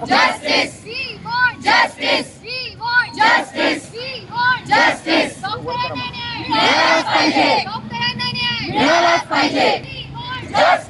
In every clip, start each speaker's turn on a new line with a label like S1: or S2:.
S1: want
S2: justice.
S1: We want
S2: justice.
S1: We want
S2: justice.
S1: We want
S2: justice.
S1: संविधान न्याय
S2: पाहिजे
S1: संविधान न्याय Justice.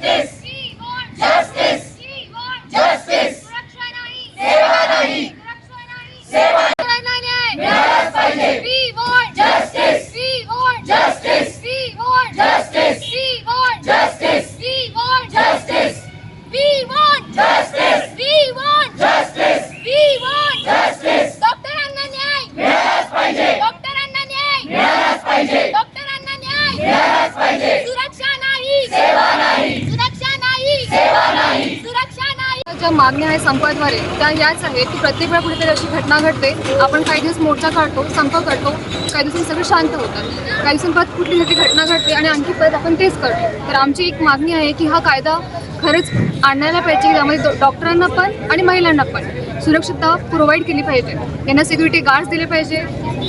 S3: ज्या मागण्या आहेत संपाद्वारे त्या याच आहेत की प्रत्येक वेळा कुठेतरी अशी घटना घडते आपण काही दिवस मोर्चा काढतो संप करतो काही दिवसांनी सगळं शांत होतात काही दिवसांपात कुठली मोठी घटना घडते आणि आणखी परत आपण तेच करतो. तर आमची एक मागणी आहे की हा कायदा खरंच आणायला पाहिजे त्यामध्ये डॉक्टरांना पण आणि महिलांना पण. सुरक्षितता प्रोव्हाइड केली पाहिजे. यांना सिक्युरिटी गार्ड्स दिले पाहिजे.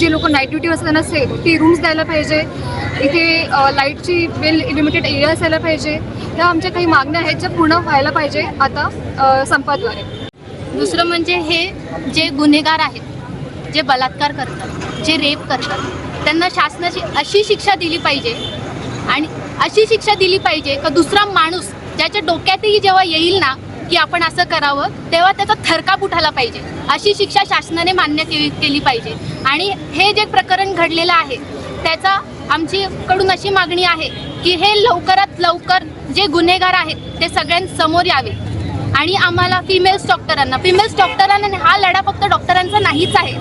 S3: जे लोक नाईट ड्युटी असतात त्यांना सेफ्टी रूम्स द्यायला पाहिजे. इथे लाईटची वेल लिमिटेड एरिया असायला पाहिजे. ह्या आमच्या काही मागण्या आहेत ज्या पूर्ण व्हायला पाहिजे आता संपाद्वारे.
S4: दुसरं म्हणजे हे जे गुन्हेगार आहेत जे बलात्कार करतात जे रेप करतात त्यांना शासनाची अशी शिक्षा दिली पाहिजे आणि अशी शिक्षा दिली पाहिजे का दुसरा माणूस ज्याच्या डोक्यातही जेव्हा येईल ना की आपण असं करावं तेव्हा त्याचा थरकाप उठायला पाहिजे. अशी शिक्षा शासनाने मान्य केली केली पाहिजे. आणि हे जे प्रकरण घडलेलं आहे त्याचा आमची कडून अशी मागणी आहे की हे लवकरात लवकर जे गुन्हेगार आहेत ते सगळ्यांसमोर यावे. आणि आम्हाला फिमेल्स डॉक्टरांना फिमेल्स डॉक्टरांना हा लढा फक्त डॉक्टरांचा नाहीच आहे.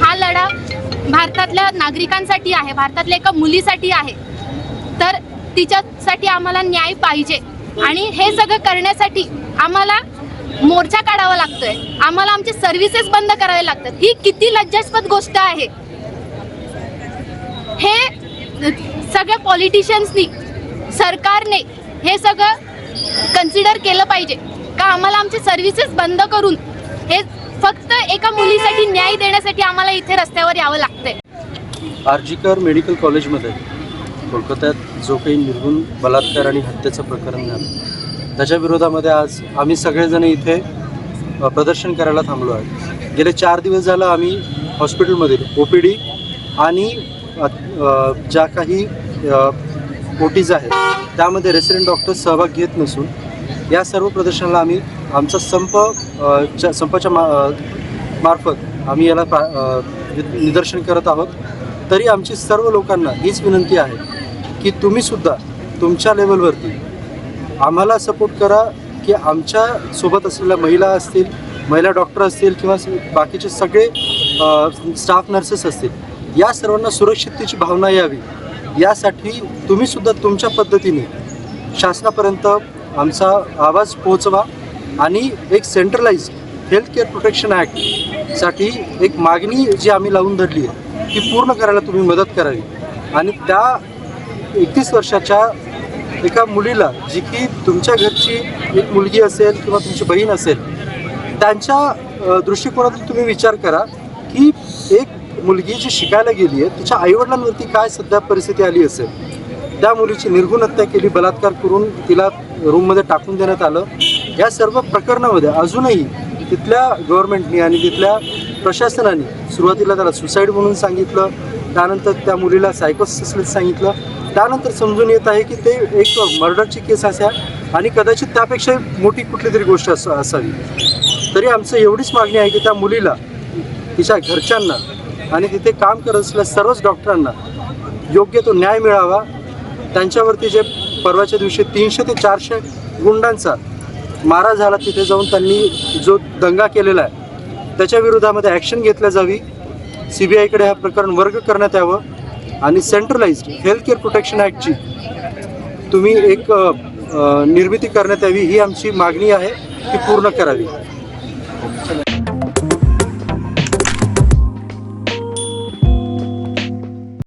S4: हा लढा भारतातल्या नागरिकांसाठी आहे भारतातल्या एका मुलीसाठी आहे. तर तिच्यासाठी आम्हाला न्याय पाहिजे. आणि हे सगळं करण्यासाठी आम्हाला मोर्चा काढावा लागतोय. आम्हाला आमचे सर्व्हिसेस बंद करावे लागतात. ही किती लज्जास्पद गोष्ट आहे. हे सगळ्या पॉलिटिशियन्सनी सरकारने हे सगळं कन्सिडर केलं पाहिजे. का आम्हाला आमचे सर्व्हिसेस बंद करून हे फक्त एका मुलीसाठी न्याय देण्यासाठी आम्हाला इथे रस्त्यावर यावं लागतंय.
S5: आर्जिकर मेडिकल कॉलेजमध्ये. कोलकात्यात जो काही निर्गुण बलात्कार आणि हत्येचं प्रकरण झालं त्याच्या विरोधामध्ये आज आम्ही सगळेजण इथे प्रदर्शन करायला थांबलो आहे. गेले चार दिवस झालं आम्ही हॉस्पिटलमधील ओ पी डी आणि ज्या काही ओ टीज आहेत त्यामध्ये रेसिडेंट डॉक्टर सहभाग घेत नसून या सर्व प्रदर्शनाला आम्ही आमचा संप च्या- संपाच्या मा मार्फत आम्ही याला प्रा निदर्शन करत आहोत. तरी आमची सर्व लोकांना हीच विनंती आहे की तुम्हीसुद्धा तुमच्या लेवलवरती आम्हाला सपोर्ट करा की आमच्यासोबत असलेल्या महिला असतील महिला डॉक्टर असतील किंवा बाकीचे सगळे स्टाफ नर्सेस असतील या सर्वांना सुरक्षिततेची भावना यावी. यासाठी तुम्हीसुद्धा तुमच्या पद्धतीने शासनापर्यंत आमचा आवाज पोहोचवा आणि एक सेंट्रलाइज हेल्थ केअर प्रोटेक्शन ॲक्टसाठी एक मागणी जी आम्ही लावून धरली आहे ती पूर्ण करायला तुम्ही मदत करावी. आणि त्या एकतीस वर्षाच्या एका मुलीला जी की तुमच्या घरची एक मुलगी असेल किंवा तुमची बहीण असेल त्यांच्या दृष्टिकोनातून तुम्ही विचार करा की एक मुलगी जी शिकायला गेली आहे तिच्या आईवडिलांवरती काय सध्या परिस्थिती आली असेल त्या मुलीची निर्गुण हत्या केली बलात्कार करून तिला रूममध्ये टाकून देण्यात आलं या सर्व प्रकरणामध्ये अजूनही तिथल्या गव्हर्नमेंटनी आणि तिथल्या प्रशासनाने सुरुवातीला त्याला सुसाईड म्हणून सांगितलं त्यानंतर त्या मुलीला सायकोसिसला सांगितलं त्यानंतर समजून येत आहे की ते एक मर्डरची केस असा आणि कदाचित त्यापेक्षा मोठी कुठली तरी गोष्ट अस असावी. तरी आमचं एवढीच मागणी आहे की त्या मुलीला तिच्या घरच्यांना आणि तिथे काम करत असलेल्या सर्वच डॉक्टरांना योग्य तो न्याय मिळावा. त्यांच्यावरती जे परवाच्या दिवशी तीनशे ते चारशे गुंडांचा मारा झाला तिथे जाऊन त्यांनी जो दंगा केलेला आहे त्याच्या विरोधामध्ये ॲक्शन घेतल्या जावी. सी बी आयकडे हा प्रकरण वर्ग करण्यात यावं. आणि सेंट्रलाइज्ड हेल्थ केअर प्रोटेक्शन ॲक्टची तुम्ही एक निर्मिती करण्यात यावी ही आमची मागणी आहे ती पूर्ण करावी.